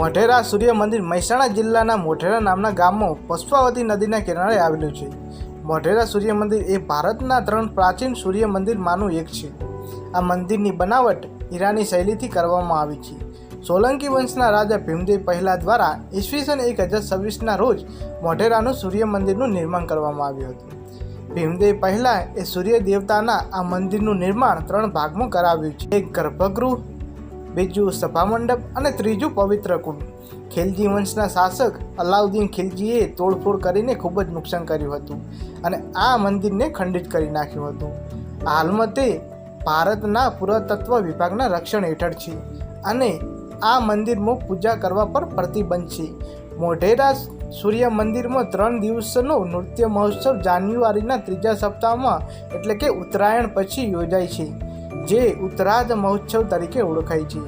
મોઢેરા સૂર્ય મંદિર મહેસાણા જિલ્લાના મોઢેરા નામના ગામમાં પશ્પાવતી નદીના કિનારે આવેલું છે. મોઢેરા સૂર્ય મંદિર એ ભારતના ત્રણ પ્રાચીન સૂર્ય મંદિરમાંનું એક છે. આ મંદિરની બનાવટ ઈરાની શૈલીથી કરવામાં આવી છે. સોલંકી વંશના રાજા ભીમદેવ પહેલા દ્વારા ઈસવીસન એક હજાર છવ્વીસના રોજ મોઢેરાનું સૂર્ય મંદિરનું નિર્માણ કરવામાં આવ્યું હતું. ભીમદેવ પહેલાં એ સૂર્ય દેવતાના આ મંદિરનું નિર્માણ ત્રણ ભાગમાં કરાવ્યું છે. એક ગર્ભગૃહ બીજું સભામંડપ અને ત્રીજું પવિત્ર કુંડ. ખિલજી વંશના શાસક અલાઉદ્દીન ખિલજીએ તોડફોડ કરીને ખૂબ જ નુકસાન કર્યું હતું અને આ મંદિરને ખંડિત કરી નાખ્યું હતું. હાલમાં તે ભારતના પુરાતત્વ વિભાગના રક્ષણ હેઠળ છે અને આ મંદિરમાં પૂજા કરવા પર પ્રતિબંધ છે. મોઢેરા સૂર્ય મંદિરમાં ત્રણ દિવસનો નૃત્ય મહોત્સવ જાન્યુઆરીના ત્રીજા સપ્તાહમાં એટલે કે ઉત્તરાયણ પછી યોજાય છે. જે ઉત્તરાધ મહોત્સવ તરીકે ઓળખાય છે.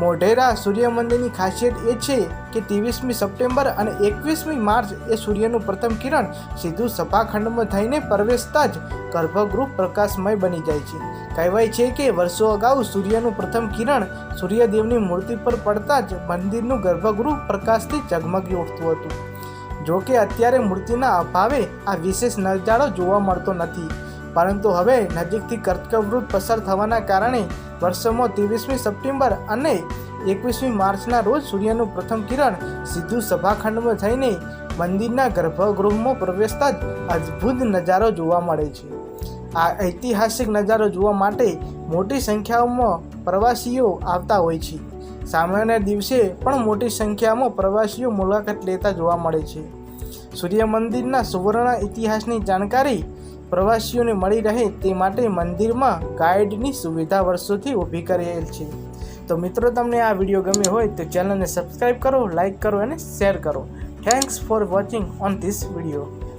મોઢેરા સૂર્ય મંદિરની ખાસિયત એ છે કે ત્રેવીસમી સપ્ટેમ્બર અને એકવીસમી માર્ચ એ સૂર્યનું પ્રથમ કિરણ સીધું સભાખંડમાં થઈને પ્રવેશતા જ ગર્ભગૃહ પ્રકાશમય બની જાય છે. કહેવાય છે કે વર્ષો અગાઉ સૂર્યનું પ્રથમ કિરણ સૂર્યદેવની મૂર્તિ પર પડતા જ મંદિરનું ગર્ભગૃહ પ્રકાશથી ઝગમગી ઉઠતું હતું. જો કે અત્યારે મૂર્તિના અભાવે આ વિશેષ નજારો જોવા મળતો નથી. પરંતુ હવે નજીકથી કર્કવૃત પસાર થવાના કારણે વર્ષોમાં ત્રેવીસમી સપ્ટેમ્બર અને એકવીસમી માર્ચના રોજ સૂર્યનું પ્રથમ કિરણ સીધું સભાખંડમાં થઈને મંદિરના ગર્ભગૃહમાં પ્રવેશતા જ અદ્ભુત નજારો જોવા મળે છે. આ ઐતિહાસિક નજારો જોવા માટે મોટી સંખ્યાઓમાં પ્રવાસીઓ આવતા હોય છે. સામાન્ય દિવસે પણ મોટી સંખ્યામાં પ્રવાસીઓ મુલાકાત લેતા જોવા મળે છે. સૂર્ય મંદિરના સુવર્ણ ઇતિહાસની જાણકારી પ્રવાસીઓને મળી રહે તે માટે મંદિરમાં ગાઈડની સુવિધા વર્ષોથી ઊભી કરેલ છે. તો મિત્રો, તમને આ વીડિયો ગમ્યો હોય તો ચેનલને સબસ્ક્રાઈબ કરો લાઈક કરો અને શેર કરો. Thanks for watching on this video